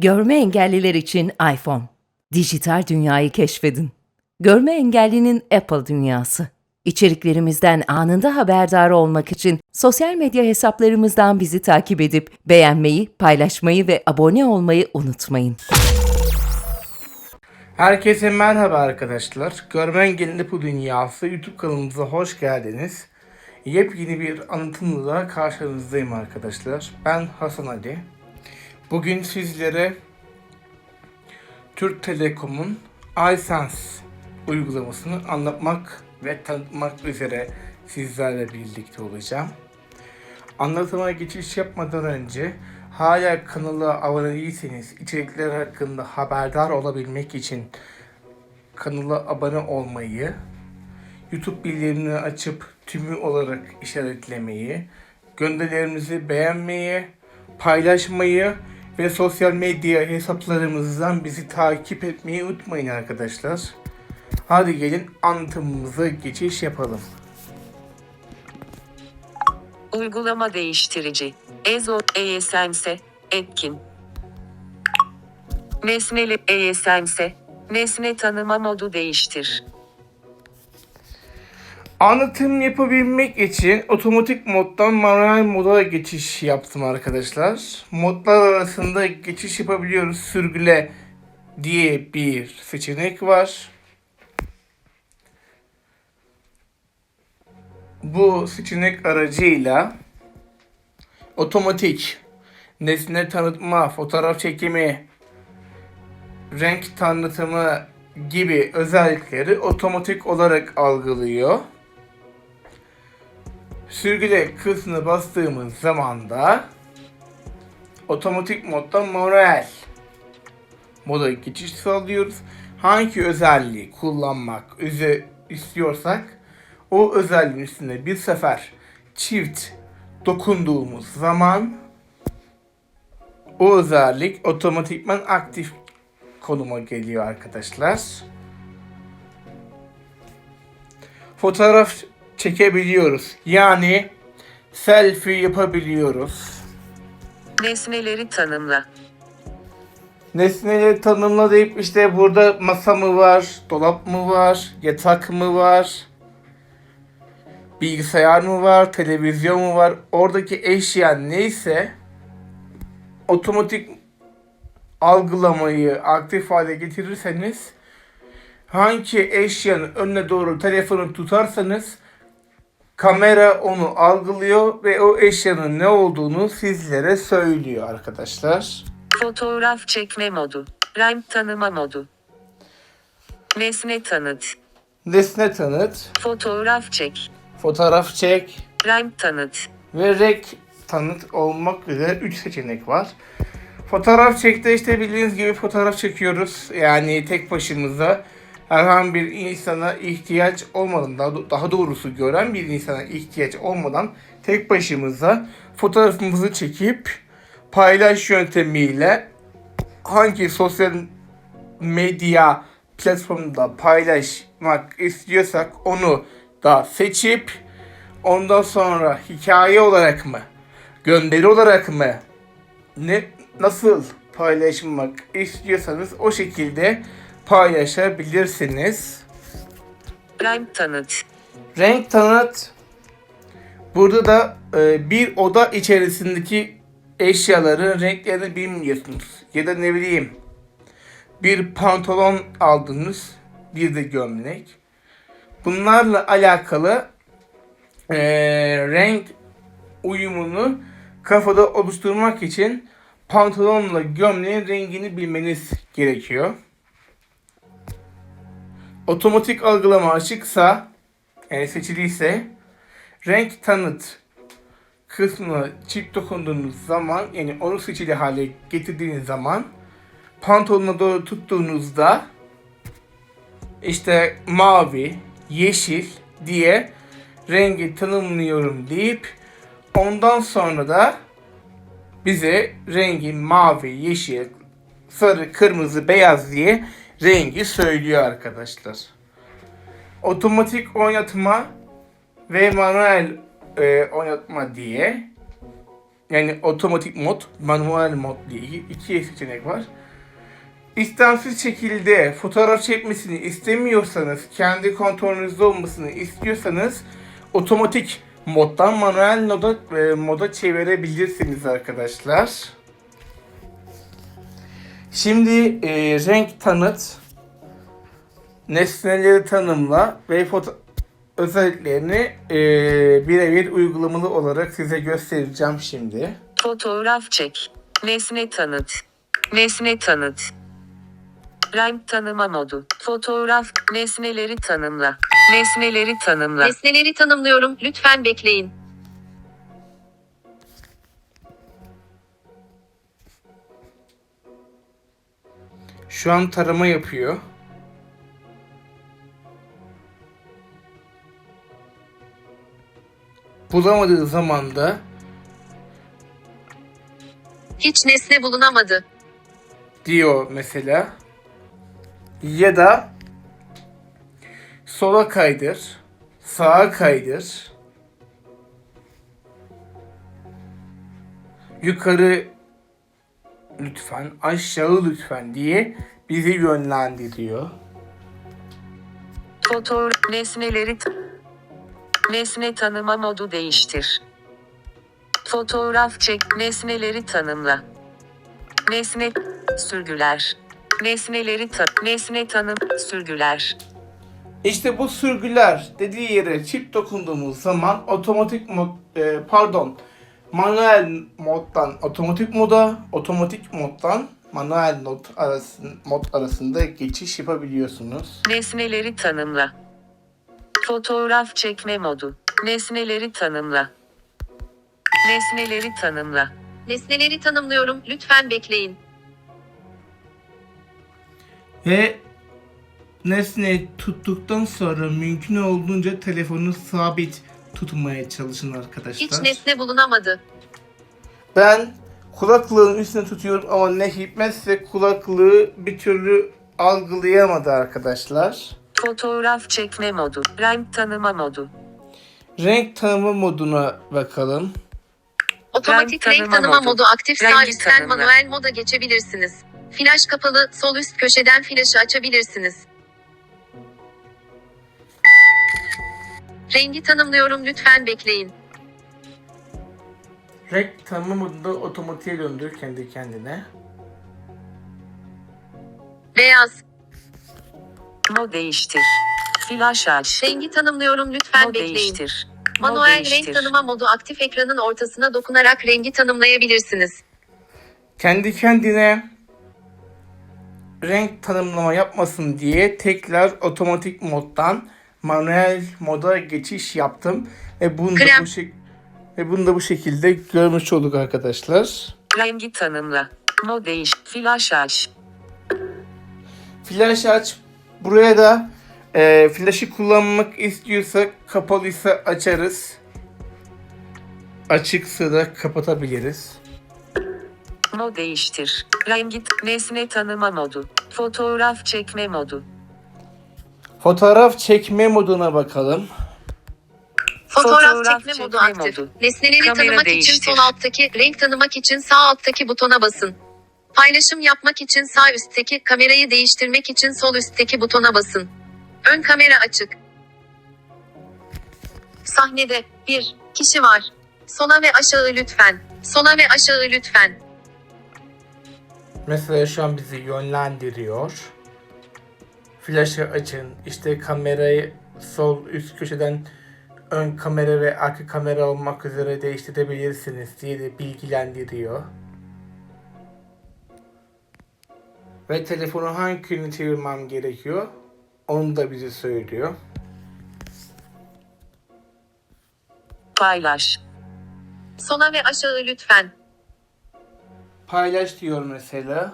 Görme engelliler için iPhone. Dijital dünyayı keşfedin. Görme engellinin Apple dünyası. İçeriklerimizden anında haberdar olmak için sosyal medya hesaplarımızdan bizi takip edip beğenmeyi, paylaşmayı ve abone olmayı unutmayın. Herkese merhaba arkadaşlar. Görme engelli bu dünyası YouTube kanalımıza hoş geldiniz. Yepyeni bir anlatımla da karşınızdayım arkadaşlar. Ben Hasan Ali. Bugün sizlere Türk Telekom'un iSense uygulamasını anlatmak ve tanıtmak üzere sizlerle birlikte olacağım. Anlatıma geçiş yapmadan önce hala kanala abone değilseniz içerikler hakkında haberdar olabilmek için kanala abone olmayı, YouTube bildirimini açıp tümü olarak işaretlemeyi, gönderilerimizi beğenmeyi, paylaşmayı ve sosyal medya hesaplarımızdan bizi takip etmeyi unutmayın arkadaşlar. Hadi gelin anlatımımıza geçiş yapalım. Uygulama değiştirici. EZO, ESMS, etkin. Nesneli ESMS, nesne tanıma modu değiştir. Anlatım yapabilmek için otomatik moddan manuel moda geçiş yaptım arkadaşlar. Modlar arasında geçiş yapabiliyoruz. Sürgüle diye bir seçenek var. Bu seçenek aracıyla otomatik nesne tanıtma, fotoğraf çekimi, renk tanıtımı gibi özellikleri otomatik olarak algılıyor. Sürgüle kısmına bastığımız zaman da otomatik moddan manuel moda geçiş sağlıyoruz. Hangi özelliği kullanmak istiyorsak o özelliğin üstüne bir sefer çift dokunduğumuz zaman o özellik otomatikman aktif konuma geliyor arkadaşlar. Fotoğraf çekebiliyoruz. Yani selfie yapabiliyoruz. Nesneleri tanımla. Nesneleri tanımla deyip işte burada masa mı var, dolap mı var, yatak mı var, bilgisayar mı var, televizyon mu var, oradaki eşya neyse otomatik algılamayı aktif hale getirirseniz hangi eşyanın önüne doğru telefonu tutarsanız kamera onu algılıyor ve o eşyanın ne olduğunu sizlere söylüyor arkadaşlar. Fotoğraf çekme modu. Renk tanıma modu. Nesne tanıt. Nesne tanıt, Fotoğraf çek. fotoğraf çek Renk tanıt. ve renk tanıt olmak üzere 3 seçenek var. Fotoğraf çekte işte bildiğiniz gibi fotoğraf çekiyoruz. Yani tek başımıza herhangi bir insana ihtiyaç olmadan daha, daha doğrusu gören bir insana ihtiyaç olmadan tek başımıza fotoğrafımızı çekip paylaş yöntemiyle hangi sosyal medya platformunda paylaşmak istiyorsak onu da seçip ondan sonra hikaye olarak mı gönderi olarak mı ne nasıl paylaşmak istiyorsanız o şekilde paylaşabilirsiniz. Renk tanıt. Renk tanıt. Burada da e, bir oda içerisindeki eşyaların renklerini bilmiyorsunuz. Ya da ne bileyim bir pantolon aldınız, bir de gömlek. Bunlarla alakalı e, renk uyumunu kafada oluşturmak için pantolonla gömleğin rengini bilmeniz gerekiyor. Otomatik algılama açıksa, yani seçiliyse renk tanıt kısmına çift dokunduğunuz zaman yani onu seçili hale getirdiğiniz zaman pantolona doğru tuttuğunuzda işte mavi, yeşil diye rengi tanımlıyorum deyip ondan sonra da bize rengi mavi, yeşil, sarı, kırmızı, beyaz diye rengi söylüyor arkadaşlar. Otomatik oynatma ve manuel e, oynatma diye yani otomatik mod, manuel mod diye iki seçenek var. İstemsiz şekilde fotoğraf çekmesini istemiyorsanız, kendi kontrolünüzde olmasını istiyorsanız otomatik moddan manuel moda, e, moda çevirebilirsiniz arkadaşlar. Şimdi e, renk tanıt, nesneleri tanımla ve foto özelliklerini e, birebir uygulamalı olarak size göstereceğim şimdi. Fotoğraf çek. Nesne tanıt. Nesne tanıt. Renk tanıma modu. Fotoğraf, nesneleri tanımla. Nesneleri tanımla. Nesneleri tanımlıyorum. Lütfen bekleyin. Şu an tarama yapıyor. Bulamadığı zaman da Hiç nesne bulunamadı. diyor mesela. Ya da sola kaydır, sağa kaydır. Yukarı lütfen, aşağı lütfen diye bizi yönlendiriyor. Fotoğraf, nesneleri Nesne tanıma modu değiştir. Fotoğraf çek, nesneleri tanımla. Nesne, sürgüler. Nesneleri ta, nesne tanım, sürgüler. İşte bu sürgüler dediği yere çift dokunduğumuz zaman otomatik mod, e, pardon, manuel moddan otomatik moda, otomatik moddan manuel mod, arasın, mod arasında geçiş yapabiliyorsunuz. Nesneleri tanımla. Fotoğraf çekme modu. Nesneleri tanımla. Nesneleri tanımla. Nesneleri tanımlıyorum. Lütfen bekleyin. Ve nesneyi tuttuktan sonra mümkün olduğunca telefonu sabit tutmaya çalışın arkadaşlar. Hiç nesne bulunamadı. Ben kulaklığın üstüne tutuyorum ama ne hikmetse kulaklığı bir türlü algılayamadı arkadaşlar. Fotoğraf çekme modu. Renk tanıma modu. Renk tanıma moduna bakalım. Otomatik Renk renk, tanıma modu. modu aktif Rengi üstten tanımla. manuel moda geçebilirsiniz. Flash kapalı sol üst köşeden flaşı açabilirsiniz. Rengi tanımlıyorum lütfen bekleyin. Renk tanıma modunda otomatiğe döndür kendi kendine. Beyaz. Mod değiştir. Flash aç. Rengi tanımlıyorum lütfen Mod bekleyin. değiştir. Manuel değiştir. renk tanıma modu aktif ekranın ortasına dokunarak rengi tanımlayabilirsiniz. Kendi kendine renk tanımlama yapmasın diye tekrar otomatik moddan manuel moda geçiş yaptım ve bunu da Krem. bu şek- ve bunu da bu şekilde görmüş olduk arkadaşlar. Rengi tanımla. Mod değiş. Flash aç. Flash aç. Buraya da e, flash'ı kullanmak istiyorsak kapalıysa açarız. Açıksa da kapatabiliriz. Mod değiştir. Rengi nesne tanıma modu. Fotoğraf çekme modu. Fotoğraf çekme moduna bakalım. Fotoğraf, Fotoğraf çekme, çekme modu aktif. modu. Nesneleri Kamera tanımak değiştir. için sol alttaki, renk tanımak için sağ alttaki butona basın. Paylaşım yapmak için sağ üstteki, kamerayı değiştirmek için sol üstteki butona basın. Ön kamera açık. Sahnede bir kişi var. Sola ve aşağı lütfen. Sola ve aşağı lütfen. Mesela şu an bizi yönlendiriyor. Flash'ı açın. İşte kamerayı sol üst köşeden ön kamera ve arka kamera olmak üzere değiştirebilirsiniz diye de bilgilendiriyor. Ve telefonu hangi yöne çevirmem gerekiyor? Onu da bize söylüyor. Paylaş. Sola ve aşağı lütfen. Paylaş diyor mesela.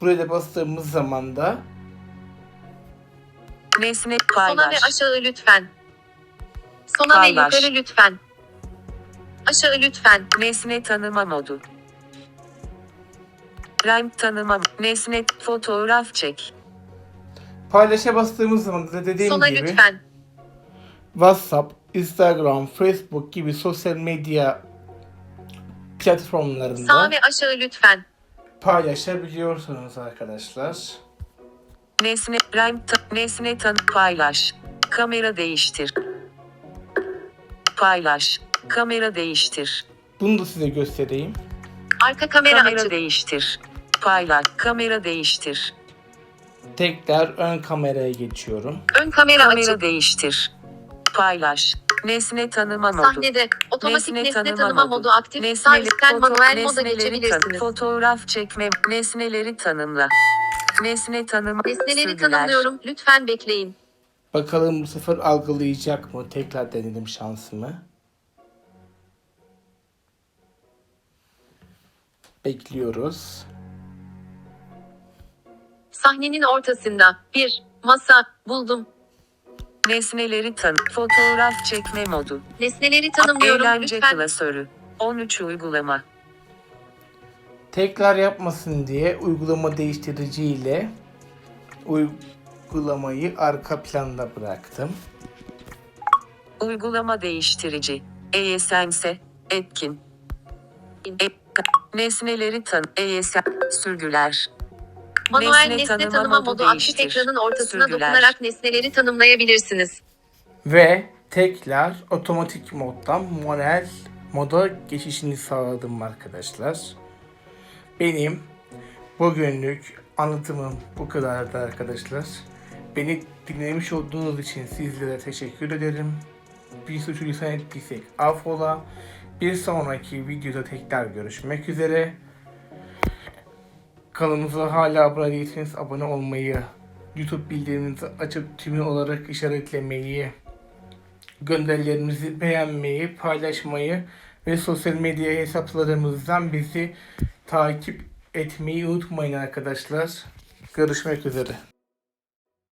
Buraya bastığımız zaman da Nesne Sola ve paylaş. aşağı lütfen. Sola Paylaş. ve yukarı lütfen. Aşağı lütfen. Nesne tanıma modu. Renk tanıma. Nesne fotoğraf çek. paylaşa bastığımız zaman da dediğim Sola gibi lütfen. WhatsApp, Instagram, Facebook gibi sosyal medya platformlarında Sağ ve aşağı lütfen. paylaşabiliyorsunuz arkadaşlar. Nesne, rhyme, ta- nesne tanı, paylaş. Kamera değiştir. Paylaş. Kamera değiştir. Bunu da size göstereyim. Arka kamera, Kamera açık. değiştir. Paylaş. Kamera değiştir. Tekrar ön kameraya geçiyorum. Ön kamera, Kamera açık. değiştir. Paylaş. Nesne tanıma modu. Sahnede otomatik nesne, tanıma, modu aktif. Üstten foto- manuel moda geçebilirsiniz. tan- fotoğraf çekme. Nesneleri tanımla. Nesne tanıma. Nesneleri sürgüler. tanımlıyorum. Lütfen bekleyin. Bakalım bu sefer algılayacak mı? Tekrar denedim şansımı. Bekliyoruz. Sahnenin ortasında. Bir Masa. Buldum. Nesneleri tanı. Fotoğraf çekme modu. Nesneleri tanımlıyorum. Eğlence Lütfen. klasörü. 13 uygulama. Tekrar yapmasın diye uygulama değiştirici ile uygulamayı arka planda bıraktım. Uygulama değiştirici. ESNS. Etkin. E- nesneleri tanı. ESN. Sürgüler. Manuel Nesne nesne, tanıma tanıma modu modu aktif ekranın ortasına Sürgüler. dokunarak nesneleri tanımlayabilirsiniz. Ve tekrar otomatik moddan manuel moda geçişini sağladım arkadaşlar. Benim bugünlük anlatımım bu kadardı arkadaşlar. Beni dinlemiş olduğunuz için sizlere teşekkür ederim. Bir suçluysan ettiysek affola. Bir sonraki videoda tekrar görüşmek üzere. Kanalımıza hala abone değilseniz abone olmayı, YouTube bildiriminizi açıp tümü olarak işaretlemeyi, gönderilerimizi beğenmeyi, paylaşmayı ve sosyal medya hesaplarımızdan bizi takip etmeyi unutmayın arkadaşlar. Görüşmek üzere.